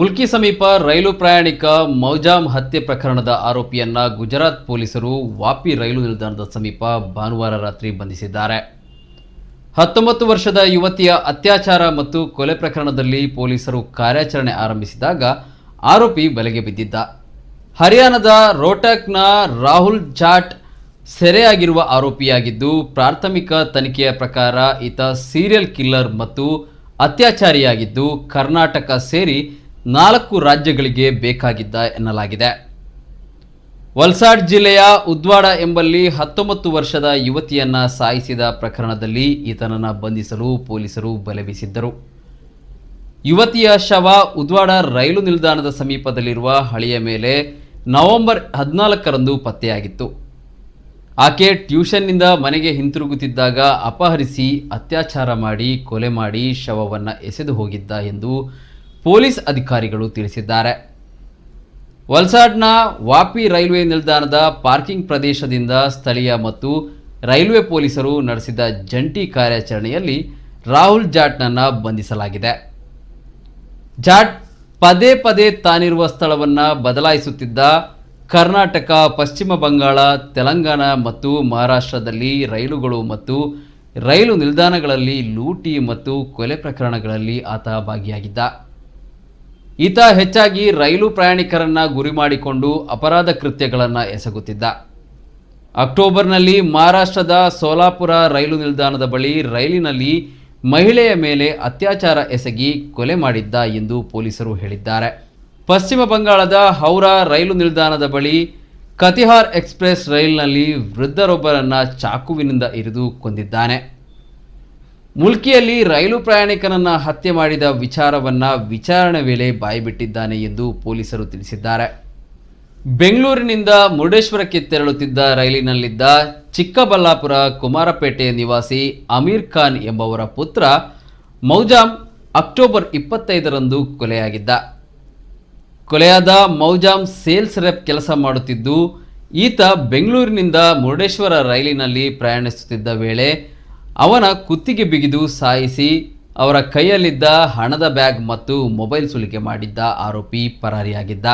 ಮುಲ್ಕಿ ಸಮೀಪ ರೈಲು ಪ್ರಯಾಣಿಕ ಮೌಜಾಮ್ ಹತ್ಯೆ ಪ್ರಕರಣದ ಆರೋಪಿಯನ್ನ ಗುಜರಾತ್ ಪೊಲೀಸರು ವಾಪಿ ರೈಲು ನಿಲ್ದಾಣದ ಸಮೀಪ ಭಾನುವಾರ ರಾತ್ರಿ ಬಂಧಿಸಿದ್ದಾರೆ. ಹತ್ತೊಂಬತ್ತು ವರ್ಷದ ಯುವತಿಯ ಅತ್ಯಾಚಾರ ಮತ್ತು ಕೊಲೆ ಪ್ರಕರಣದಲ್ಲಿ ಪೊಲೀಸರು ಕಾರ್ಯಾಚರಣೆ ಆರಂಭಿಸಿದಾಗ ಆರೋಪಿ ಬಲೆಗೆ ಬಿದ್ದಿದ್ದ. ಹರಿಯಾಣದ ರೋಟಕ್ನ ರಾಹುಲ್ ಜಾಟ್ ಸೆರೆಯಾಗಿರುವ ಆರೋಪಿಯಾಗಿದ್ದು, ಪ್ರಾಥಮಿಕ ತನಿಖೆಯ ಪ್ರಕಾರ ಈತ ಸೀರಿಯಲ್ ಕಿಲ್ಲರ್ ಮತ್ತು ಅತ್ಯಾಚಾರಿಯಾಗಿದ್ದು, ಕರ್ನಾಟಕ ಸೇರಿ ನಾಲ್ಕು ರಾಜ್ಯಗಳಿಗೆ ಬೇಕಾಗಿದ್ದ ಎನ್ನಲಾಗಿದೆ. ವಲ್ಸಾಡ್ ಜಿಲ್ಲೆಯ ಉದ್ವಾಡ ಎಂಬಲ್ಲಿ ಹತ್ತೊಂಬತ್ತು ವರ್ಷದ ಯುವತಿಯನ್ನ ಸಾಯಿಸಿದ ಪ್ರಕರಣದಲ್ಲಿ ಈತನನ್ನು ಬಂಧಿಸಲು ಪೊಲೀಸರು ಬಲೆ ಬೀಸಿದ್ದರು. ಯುವತಿಯ ಶವ ಉದ್ವಾಡ ರೈಲು ನಿಲ್ದಾಣದ ಸಮೀಪದಲ್ಲಿರುವ ಹಳಿಯ ಮೇಲೆ ನವೆಂಬರ್ ಹದಿನಾಲ್ಕರಂದು ಪತ್ತೆಯಾಗಿತ್ತು. ಆಕೆ ಟ್ಯೂಷನ್ನಿಂದ ಮನೆಗೆ ಹಿಂತಿರುಗುತ್ತಿದ್ದಾಗ ಅಪಹರಿಸಿ ಅತ್ಯಾಚಾರ ಮಾಡಿ ಕೊಲೆ ಮಾಡಿ ಶವವನ್ನು ಎಸೆದು ಹೋಗಿದ್ದ ಎಂದು ಪೊಲೀಸ್ ಅಧಿಕಾರಿಗಳು ತಿಳಿಸಿದ್ದಾರೆ. ವಲ್ಸಾಡ್ನ ವಾಪಿ ರೈಲ್ವೆ ನಿಲ್ದಾಣದ ಪಾರ್ಕಿಂಗ್ ಪ್ರದೇಶದಿಂದ ಸ್ಥಳೀಯ ಮತ್ತು ರೈಲ್ವೆ ಪೊಲೀಸರು ನಡೆಸಿದ ಜಂಟಿ ಕಾರ್ಯಾಚರಣೆಯಲ್ಲಿ ರಾಹುಲ್ ಜಾಟ್ನನ್ನು ಬಂಧಿಸಲಾಗಿದೆ. ಜಾಟ್ ಪದೇ ಪದೇ ತಾನಿರುವ ಸ್ಥಳವನ್ನು ಬದಲಾಯಿಸುತ್ತಿದ್ದ ಕರ್ನಾಟಕ, ಪಶ್ಚಿಮ ಬಂಗಾಳ, ತೆಲಂಗಾಣ ಮತ್ತು ಮಹಾರಾಷ್ಟ್ರದಲ್ಲಿ ರೈಲುಗಳು ಮತ್ತು ರೈಲು ನಿಲ್ದಾಣಗಳಲ್ಲಿ ಲೂಟಿ ಮತ್ತು ಕೊಲೆ ಪ್ರಕರಣಗಳಲ್ಲಿ ಆತ ಭಾಗಿಯಾಗಿದ್ದ. ಈತ ಹೆಚ್ಚಾಗಿ ರೈಲು ಪ್ರಯಾಣಿಕರನ್ನ ಗುರಿ ಮಾಡಿಕೊಂಡು ಅಪರಾಧ ಕೃತ್ಯಗಳನ್ನು ಎಸಗುತ್ತಿದ್ದ. ಅಕ್ಟೋಬರ್ನಲ್ಲಿ ಮಹಾರಾಷ್ಟ್ರದ ಸೋಲಾಪುರ ರೈಲು ನಿಲ್ದಾಣದ ಬಳಿ ರೈಲಿನಲ್ಲಿ ಮಹಿಳೆಯ ಮೇಲೆ ಅತ್ಯಾಚಾರ ಎಸಗಿ ಕೊಲೆ ಮಾಡಿದ್ದ ಎಂದು ಪೊಲೀಸರು ಹೇಳಿದ್ದಾರೆ. ಪಶ್ಚಿಮ ಬಂಗಾಳದ ಹೌರಾ ರೈಲು ನಿಲ್ದಾಣದ ಬಳಿ ಕತಿಹಾರ್ ಎಕ್ಸ್ಪ್ರೆಸ್ ರೈಲಿನಲ್ಲಿ ವೃದ್ಧರೊಬ್ಬರನ್ನ ಚಾಕುವಿನಿಂದ ಇರಿದು ಕೊಂದಿದ್ದಾನೆ. ಮುಲ್ಕಿಯಲ್ಲಿ ರೈಲು ಪ್ರಯಾಣಿಕನನ್ನ ಹತ್ಯೆ ಮಾಡಿದ ವಿಚಾರವನ್ನ ವಿಚಾರಣೆ ವೇಳೆ ಬಾಯಿಬಿಟ್ಟಿದ್ದಾನೆ ಎಂದು ಪೊಲೀಸರು ತಿಳಿಸಿದ್ದಾರೆ. ಬೆಂಗಳೂರಿನಿಂದ ಮುರುಡೇಶ್ವರಕ್ಕೆ ತೆರಳುತ್ತಿದ್ದ ರೈಲಿನಲ್ಲಿದ್ದ ಚಿಕ್ಕಬಳ್ಳಾಪುರ ಕುಮಾರಪೇಟೆ ನಿವಾಸಿ ಅಮೀರ್ ಖಾನ್ ಎಂಬವರ ಪುತ್ರ ಮೌಜಾಮ್ ಅಕ್ಟೋಬರ್ ಇಪ್ಪತ್ತೈದರಂದು ಕೊಲೆಯಾಗಿದ್ದ. ಕೊಲೆಯಾದ ಮೌಜಾಮ್ ಸೇಲ್ಸ್ ರೆಪ್ ಕೆಲಸ ಮಾಡುತ್ತಿದ್ದು, ಈತ ಬೆಂಗಳೂರಿನಿಂದ ಮುರುಡೇಶ್ವರ ರೈಲಿನಲ್ಲಿ ಪ್ರಯಾಣಿಸುತ್ತಿದ್ದ ವೇಳೆ ಅವನ ಕುತ್ತಿಗೆ ಬಿಗಿದು ಸಾಯಿಸಿ ಅವರ ಕೈಯಲ್ಲಿದ್ದ ಹಣದ ಬ್ಯಾಗ್ ಮತ್ತು ಮೊಬೈಲ್ ಸುಲಿಕೆ ಮಾಡಿದ್ದ ಆರೋಪಿ ಪರಾರಿಯಾಗಿದ್ದ.